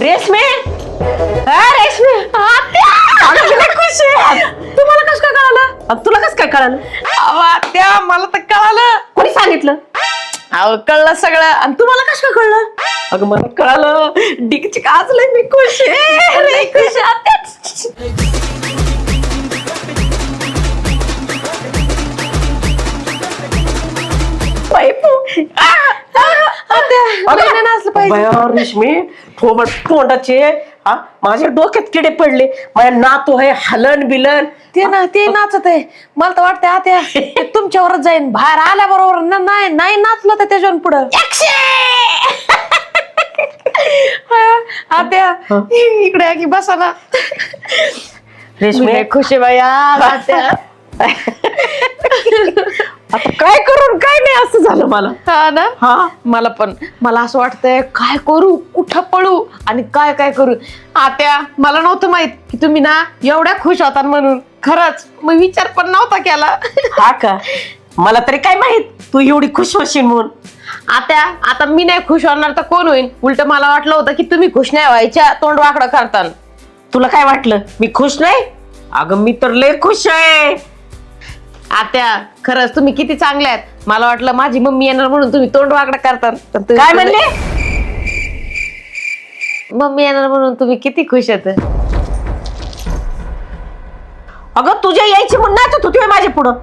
रेशमे? हा रेशमे. तुम्हाला कसं काय कळालं? अगं, तुला कसं काय कळालं? त्या मला तर कळालं. कोणी सांगितलं? अहो कळलं सगळं. आणि तुम्हाला कसं काय कळलं? अगं मला कळालं. डिकचिक आज लय मी खुश आहे? खुश आत्या. नाचलं पाहिजे. बया, रेशमी तोंडाचे हा माझ्या डोक्यात किडे पडले. माझ्या नातू आहे हलन बिलन. ते ना ते नाचत आहे. मला तर वाटतं आत्या ते तुमच्यावरच जाईन. बाहेर आल्याबरोबर ना नाही नाही नाचलं तर त्याच्यावर पुढं. आत्या इकडे या की बसा ना. रेशमी. खुश आहे बाई आज आत्या आता काय करून काय नाही असं झालं मला हा ना? हा. मला पण. मला असं वाटतंय काय करू? कुठं पळू? आणि काय काय करू? आत्या मला नव्हतं माहीत की तुम्ही ना एवढ्या खुश होता म्हणून. खरंच मग विचार पण नव्हता केला. हा का? मला तरी काय माहीत? तू एवढी खुश होशील म्हणून. आत्या आता मी नाही खुश होणार तर कोण होईल उलट मला वाटलं होतं की तुम्ही खुश नाही व्हायच्या तोंड वाकडं करताना. तुला काय वाटलं? मी खुश नाही? अगं मी तर लय खुश आहे. आत्या खरंच तुम्ही किती चांगले आहेत. मला वाटलं माझी मम्मी येणार म्हणून तुम्ही तोंड वाकडं करता पण तुम्ही- काय म्हणले? मम्मी येणार म्हणून तुम्ही किती खुश आहेत? अगं तुझ्या यायची म्हणून नाचत होती होय माझ्या पुढं.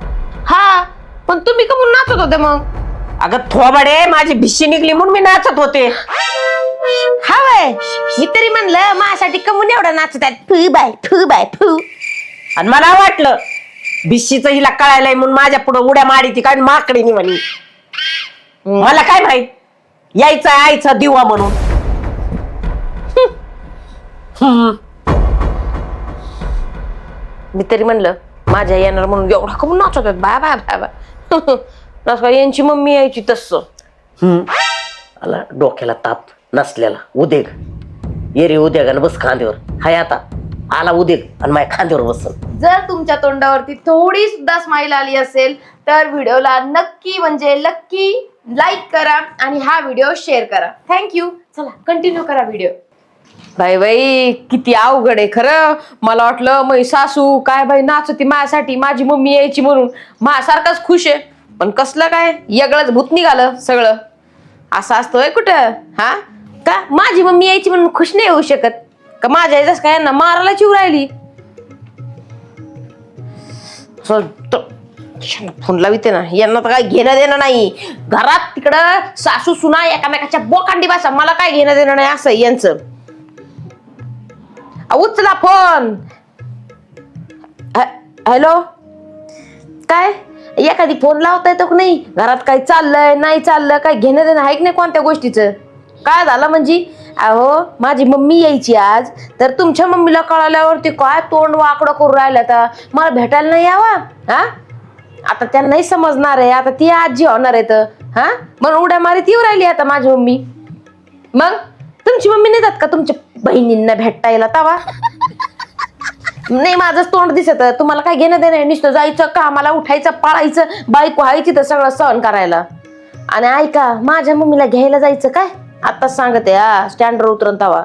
हा पण तुम्ही का म्हणून नाचत होते मग? अगं थोबाडे माझी भिशी निघली म्हणून मी नाचत होते. हा वय मी तरी म्हणलं माझ्यासाठी कमून एवढं नाचत आहेत. फू बाय फू बाय फू. आणि मला वाटलं भिशीचं हिला कळायलाय म्हणून माझ्या पुढं उड्या मारी ती काय माकडे म्हणी. मला काय माहीत? यायचा आईचा दिवा म्हणून. हम्म. मी तरी म्हणलं माझ्या येणार म्हणून एवढा कमून नाचत आहेत बाय बाय बाय बाय. यांची मम्मी यायची तस. हम्म. आला डोक्याला ताप नसलेला. उदेग ये रे उद्या बस खांद्यावर. हाय आता. आला उदेग आणि माझ्या खांद्यावर बसल. जर तुमच्या तोंडावरती थोडी सुद्धा स्माइल आली असेल तर व्हिडिओला नक्की म्हणजे नक्की लाईक करा आणि हा व्हिडिओ शेअर करा. थँक्यू चला कंटिन्यू करा व्हिडिओ बाई बाई किती अवघड आहे खरं. मला वाटलं मै सासू काय बाई नाचती माझ्यासाठी माझी मम्मी यायची म्हणून. माझ्यासारखाच खुश आहे. पण कसलं काय? वेगळंच भूत निघालं सगळं. असं असतोय कुठं? हा? का? माझी मम्मी यायची म्हणून खुश नाही होऊ शकत. का माझ्या याच्याच काय यांना मारायला चिव राहिली? फोन लावते ना. यांना तर काय घेणं देणं नाही. घरात तिकडं सासू सुना एकामेकाच्या बोकांडी बसा. मला काय घेणं देणं नाही असं यांचं. उचला फोन. हॅलो? काय? एखादी फोन लावता येतो नाही? घरात काय चाललंय नाही चाललं काय घेणं देणं आहे की नाही कोणत्या गोष्टीचं? काय झालं म्हणजे? अहो माझी मम्मी यायची आज. तर तुमच्या मम्मीला कळाल्यावरती काय तोंड वाकडं करून राहिलं तर मला भेटायला नाही यावा? हा? आता त्यांनाही नाही समजणार आहे. आता ती आजी होणार आहे तर. हा? म्हणून उड्या मारीत येऊ राहिली आता माझी मम्मी. मग? तुमची मम्मी नाही जात का तुमच्या बहिणींना भेटायला तवा? नाही माझंच तोंड दिसत. तुम्हाला काय घेणं देणं नुसतं जायचं कामाला उठायचं पाळायचं बाईक व्हायची तर सगळं सहन करायला. आणि ऐका माझ्या मम्मीला घ्यायला जायचं काय? आताच सांगते हा स्टँडवर उतरून तवा.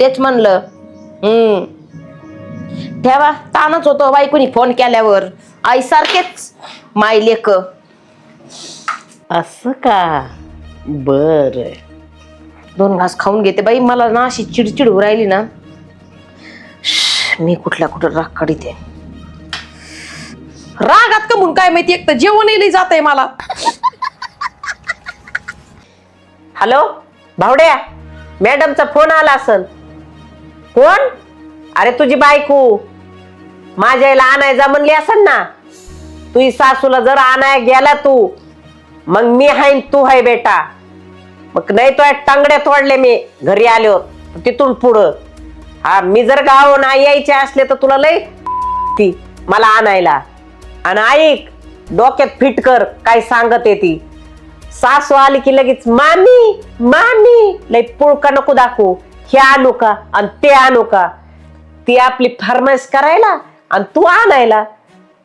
तेच म्हणलं हम्म. ठेवा ताणच होतो बायकोनी फोन केल्यावर. आई सारखेच माय लेक. असं का? बर. दोन घास खाऊन घेते बाई मला ना अशी चिडचिड होऊ राहिली ना. श्श, मी कुठल्या कुठं राग काढीते. रागात का म्हणून काय माहिती एक तर जेवणही जात आहे मला. हॅलो भावड्या मॅडमचा फोन आला असल. कोण? अरे तुझी बायको. माझ्या आईला आणाय म्हणली असेल ना. तुझी सासूला जर आणाय गेला तू मग मी हाय तू हाय बेटा. मग नाही तो टांगड्या तोडले मी घरी आलो तिथून पुढं. हा मी जर गाव नाही यायचे असले तर तुला लय ती मला आणायला. आणि ऐक डोक्यात फिट कर काय सांगत ती. सासू आली की लगेच मामी मामी लय पुळका नको दाखवू. हे आणू का आणि ते आणू का? ती आपली फरमाईश करायला आणि तू आणायला.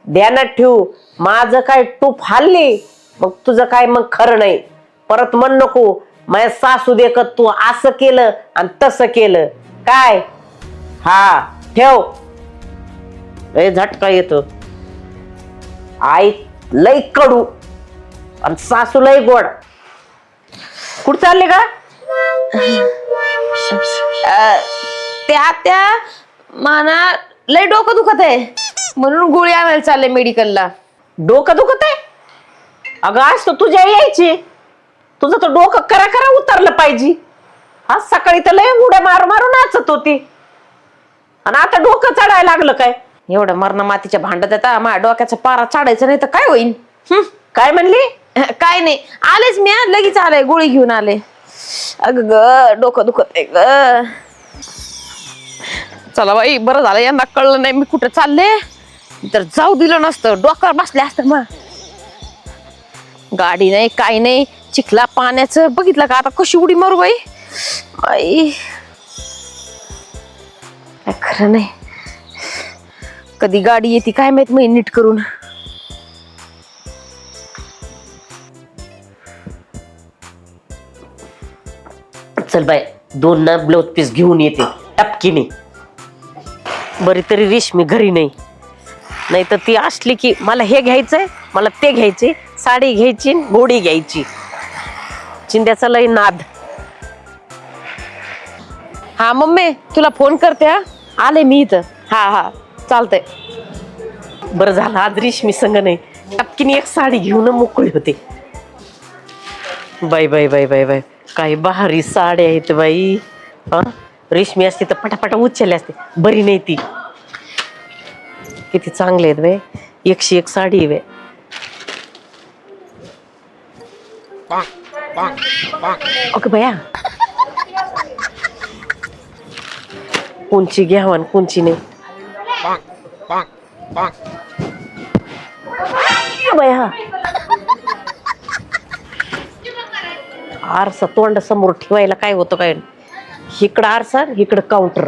ध्यानात ठेवू माझं काय तूप हल्ली मग तुझं काय मग खरं नाही. परत म्हण नको माझ्या सासू देखत तू असं केलं आणि तसं केलं. काय? हा ठेव. लय झटका येतो. आई लई कडू. आणि सासू लय गोड. कुठं चालले का त्या त्या माना लय डोकं दुखत आहे. म्हणून गोळी आणायला चालले मेडिकलला. डोकं दुखत आहे? अगं आज तर तुझ्या यायची. तुझं तर डोकं करा करा उतरलं पाहिजे. आज सकाळी तर लय उड्या मारू मारू नाचत होती. आणि आता डोकं चढायला लागलं काय? एवढं मरण मातीच्या भांडत येतात माझ्या डोक्याचा पारा चाडायचा नाही तर काय होईल काय म्हणली? काय नाही. आलेच मी हा, लगेच आले गोळी घेऊन आले. अग ग डोकं दुखत आहे ग. चला बाई बरं झालं. यांना कळलं नाही मी कुठे चालले. तर जाऊ दिलं नसतं. डोक्यावर बसले असतं मग. गाडी नाही काय नाही. चिखला पाण्याचं. बघितलं का आता कशी उडी मारू बाई? आई. काय खरं नाही. कधी गाडी येते काय माहीत मी नीट करून. चल बाय. दोन ना ब्लाऊज पीस घेऊन येते. टपकीने बरी तरी रेशमी घरी नाही. नाही तर ती असली की मला हे घ्यायचंय मला ते घ्यायचे साडी घ्यायची घोडी घ्यायची. चिंद्याचा लय नाद. हा मम्मी तुला फोन करते हा? आले मी इथं. हा हा चालतंय. बरं झालं आज रेशमी संग नाही. टपकीने एक साडी घेऊन मोकळी होते. Bye bye bye bye bye. काय भारी साड्या आहेत बाई. हा? रेशमी असते तर पटापटा उचलले असते. बरी नाही ती. किती चांगले आहेत बाई. एकशे एक साडी आहे बाई. ओके बया. कोणची घ्यावा आणि कोणची नाही. बया. आरसा तोंड समोर ठेवायला काय होतं काय इकडं आरसा इकडं काउंटर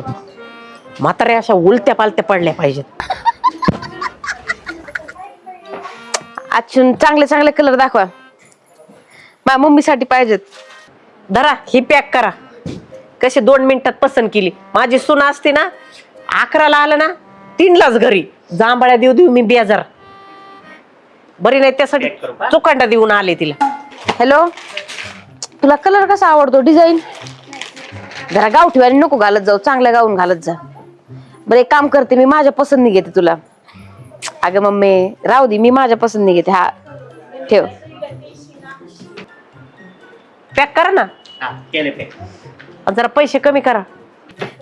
म्हाताऱ्या अशा उलट्या पालत्या पडल्या पाहिजेत. अजून चांगले चांगले कलर दाखवा. माझ्या मम्मीसाठी पाहिजेत. धरा ही पॅक करा. कशी दोन मिनिटात पसंत केली. माझी सून असते ना अकराला आलं ना तीनलाच घरी. जांभळ्या देऊ देऊ मी बेजार. बरी नाही त्यासाठी चुकांडा देऊन आले तिला. हॅलो तुला कलर कसा आवडतो? डिझाईन जरा गावठीवानी नको घालत जाऊ. चांगल्या गाऊन घालत जा. बरं एक काम करते मी माझ्या पसंती घेते तुला. अगं मम्मी राहू दे मी माझ्या पसंती घेते. हा ठेव. पॅक करा ना. आणि जरा पैसे कमी करा.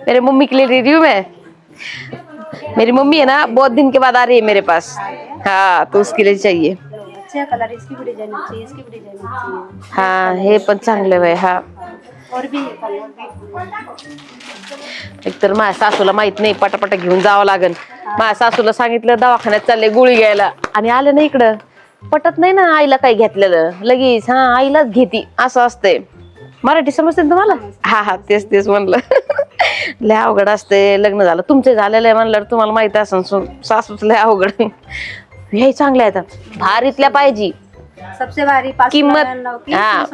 मेरे मम्मी के लिए रिव्यू में. मेरी मम्मी है ना बहुत दिन के बाद आ रही है मेरे पास. हाँ तो उसके लिए चाहिए. अच्छा कलर इसकी भी डिजाइन अच्छी है इसकी भी डिजाइन अच्छी है हाँ हे पण चांगलं आहे हा. और भी है कलर भी एकतर माझ्या सासूला माहीत नाही पटापटा घेऊन जावं लागन. माझ्या सासूला सांगितलं दवाखान्यात चालले गोळी घ्यायला. आणि आलं नाही इकडं. पटत नाही ना आईला काही घेतलेलं. लगेच हा आईलाच घेती. असं असतंय. मराठी समजते ना तुम्हाला? हा हा तेच तेच म्हणलं. लय अवघड असते लग्न झालं. तुमचं झालेलं आहे म्हणलं तुम्हाला माहीत असेल सु- सासूच लय अवघड हे चांगल्या आहेत. भारीतल्या पाहिजे. सबसे भारी किंमत हा.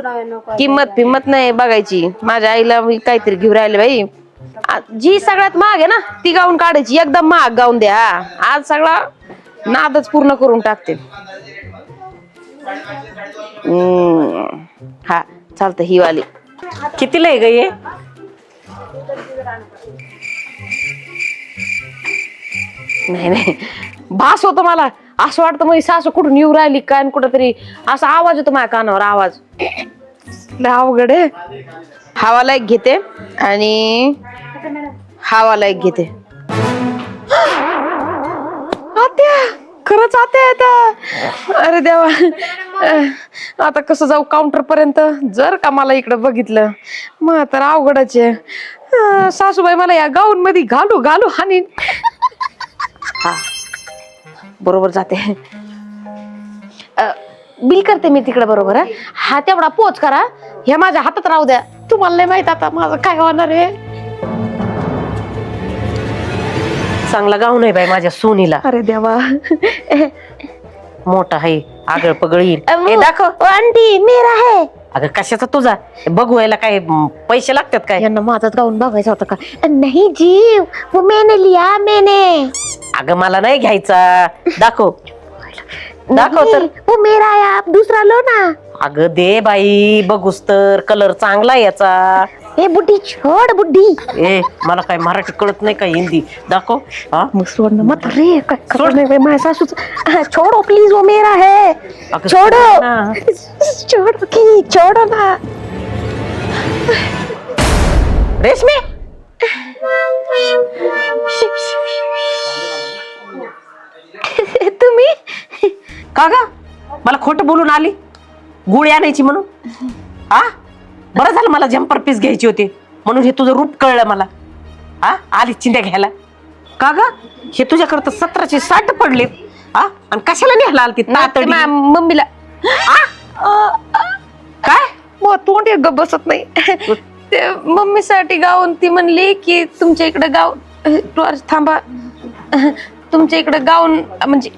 किंमत फिंमत नाही बघायची. माझ्या आईला मी काहीतरी घेऊन राहिले बाई. आ- जी सगळ्यात महाग आहे ना ती गाऊन काढायची. एकदम महाग गाऊन द्या. हा. आज सगळा नादच पूर्ण करून टाकते. हम्म. हा चालतं ही वाली. कितीला आहे ग हे? नाही नाही. भास होतो मला. असं वाटतं मग सासू कुठून येऊ राहिली काय आणि कुठं तरी असा आवाज येतो माझ्या कानावर आवाज. लय अवघड आहे. हवाला एक घेते आणि हवाला एक घेते. आत्या खरंच आत्या आता. अरे देवा. आता कसं जाऊ काउंटर पर्यंत? जर का मला इकडं बघितलं. मग तर अवघडच आहे. अं, सासूबाई मला या गाऊन मध्ये घालू घालू आणि हा. बरोबर जाते. अ, बिल करते मी तिकडे बरोबर हा. हा तेवढा पोच करा. हे माझ्या हातात राहू द्या. तुम्हाला नाही माहीत आता माझं काय होणार आहे. चांगला गाऊन आहे बाई माझ्या सोनीला. अरे देवा. मोठा आहे. आगळ पगळ येईल. हे दाखव. आंटी मेरा है. अगं कशाचा तुझा? बघू यायला काय म, पैसे लागतात काय? यांना माझाच गाऊन बघायचा होता का? नाही जी वो मैंने लिया मैंने अगं मला नाही घ्यायचा. दाखव. दाखव तर. नहीं, वो मेरा है आप दूसरा लो ना. अगं दे बाई बघूस तर. कलर चांगला आहे याचा. ए बुड्ढी छोड़ बुड्ढी. ए मला काय मराठी कळत नाही का हिंदी? दाखव. हा? मग सोड ना मत रे काय खबर नाही माझ्या सासूच. छोड़ो प्लीज़ वो मेरा है अगं छोड़ो. सोड ना. छोड़ो की छोड़ो ना. रेशमी! तुम्ही? का ग? मला खोटं बोलून आली. गुळी आणायची म्हणून. हा? बरं झालं मला जम्पर पीस घ्यायची होती. म्हणून हे तुझं रूप कळलं मला. हा? आली चिंध्या घ्यायला. का ग? हे तुझ्याकडे तर सतराशे साठ पडलेत हा? आणि कशाला न्यायला आलती तातडी मा- मम्मीला. काय? मग तोंड एक गप्प बसत नाही. ते मम्मीसाठी गाऊन ती म्हणली की तुमच्या इकडे गाऊन टॉर्च थांबा. तुमच्या इकडे गाऊन म्हणजे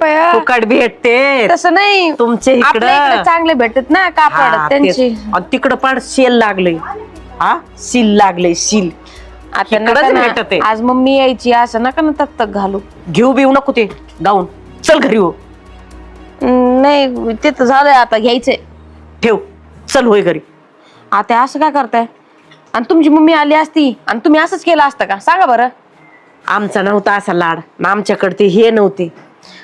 फुकट भेटते तसं नाही. तुमच्या आपल्या इकडे. इकडं चांगले भेटत ना कापड हा, त्यांची. आणि तिकडं पण शेल लागले हा? सील लागले सील. आता इकडंच नका ना, भेटत. आहे. आज मम्मी यायची असं नका ना तक तक घालू. घेऊ बिऊ नको ते. गाऊन चल घरी हो. हम्म, नाही ते तर झालंय आता घ्यायचंय. ठेव. चल होय घरी. आता असं काय करताय? आणि तुमची मम्मी आली असती आणि तुम्ही असंच केलं असतं का? सांगा बरं. आमचा नव्हता असा लाड. ना आमच्याकडे ते हे नव्हते.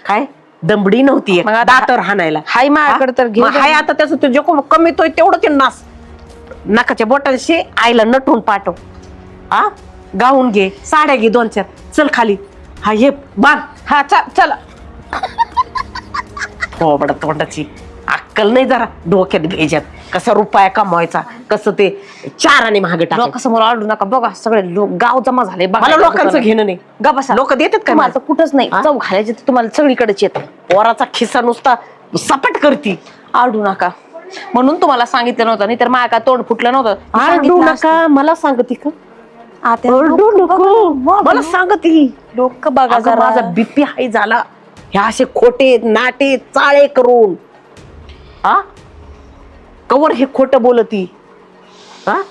काय? दमडी नव्हती मग आता- दातर हाणायला. हाय माझ्याकडे तर मग द्या. हाय आता त्याचं ते जे कोण कमी येतोय तेवढं ते नास. नाकाच्या बोटांशी आईला नटून पाठव. हा? गाऊन घे. साड्या घे दोन चार. चल खाली. हा ये बांध. हा चला. फोबड तोंडाची. अक्कल नाही जरा. डोक्यात भेजत. कसा रुपया कमवायचा कसं ते चार आणि महाग टाकायचं. लोकांसमोर आडू नका बघा सगळे लोक गाव जमा झाले बघा मला लोकांचं घेणं नाही. गा बसा. लोक देतात तुम्हाला तर कुठंच नाही. हा? चव घालायचे तर तुम्हाला सगळीकडेच येत. पोराचा खिस्सा नुसता सपाट करती. आडू नका. म्हणून तुम्हाला सांगितलं नव्हतं नाही तर माझ्या काय तोंड फुटलं नव्हतं. आरडू सांगितलं असतं. नका मला सांगती का? आता ओरडू नको मला सांगती. लोक बघा अगं, जरा. माझा बीपी हाय झाला. हे असे खोटे नाटे चाळे करून. हा कवर हे खोट बोलती. हा?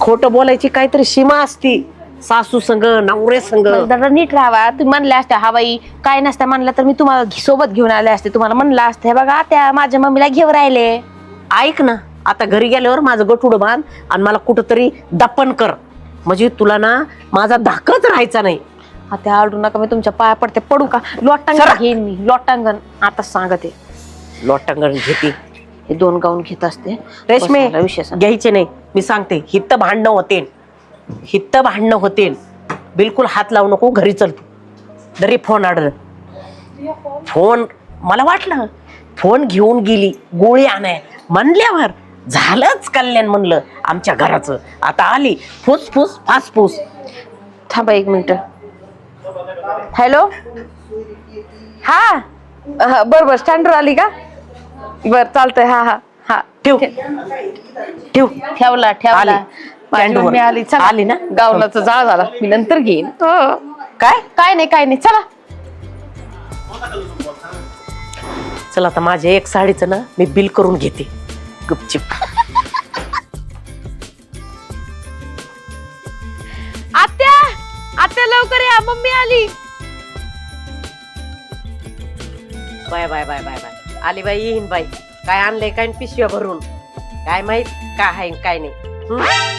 खोट बोलायची काहीतरी सीमा असती. सासू संग नवरे संग. जरा नीट राहावा तुम्ही म्हणल्या असत्या हा बाई काय नसत्या म्हणलं तर मी तुम्हाला घे- सोबत घेऊन आले असते. तुम्हाला म्हणलं असतं "हे बघा त्या माझ्या मम्मीला घेऊन राहिले. ऐक ना आता घरी गेल्यावर माझं गठुड बांध आणि मला कुठंतरी दफन कर. म्हणजे तुला ना माझा धाकच राहायचा नाही. आता आडू नका मी तुमच्या पाया पडते. पडू का? लोटांगण. घेईन मी लोटांगण. आता सांगते. लोटांगण घेते. हे दोन गाऊन घेत असते. रेशमे बसायला सांग. घ्यायचे नाही. मी सांगते हित्त भांडणं होते हित्त भांडणं होते बिलकुल हात लावू नको घरी चल तू. दरी फोन आडर फोन मला वाटलं फोन घेऊन गेली गोळी आणाय. म्हणल्यावर झालंच कल्याण म्हणलं आमच्या घराचं. आता आली फुस फुस फास फुस. थांबा एक मिनिट. हॅलो हा? हा, बर बर स्टँडवर आली का? बर चालतंय. हा हा हा. ठेव. ठेव. ठेवला ठेवला. आली. मम्मी चला. आली ना? गावनाचा जाळ झाला. मी नंतर घेईन. हो. काय? काय नाही काय नाही. चला. चल आता माझ्या एक साडीचं ना मी बिल करून घेते. गुपचिप. आत्या! आत्या लवकर या. मम्मी आली. Bye bye bye bye bye. आली बाई येईन बाई. काय आणलंय काय पिशव्या भरून? काय माहीत? काय आहे काय नाही.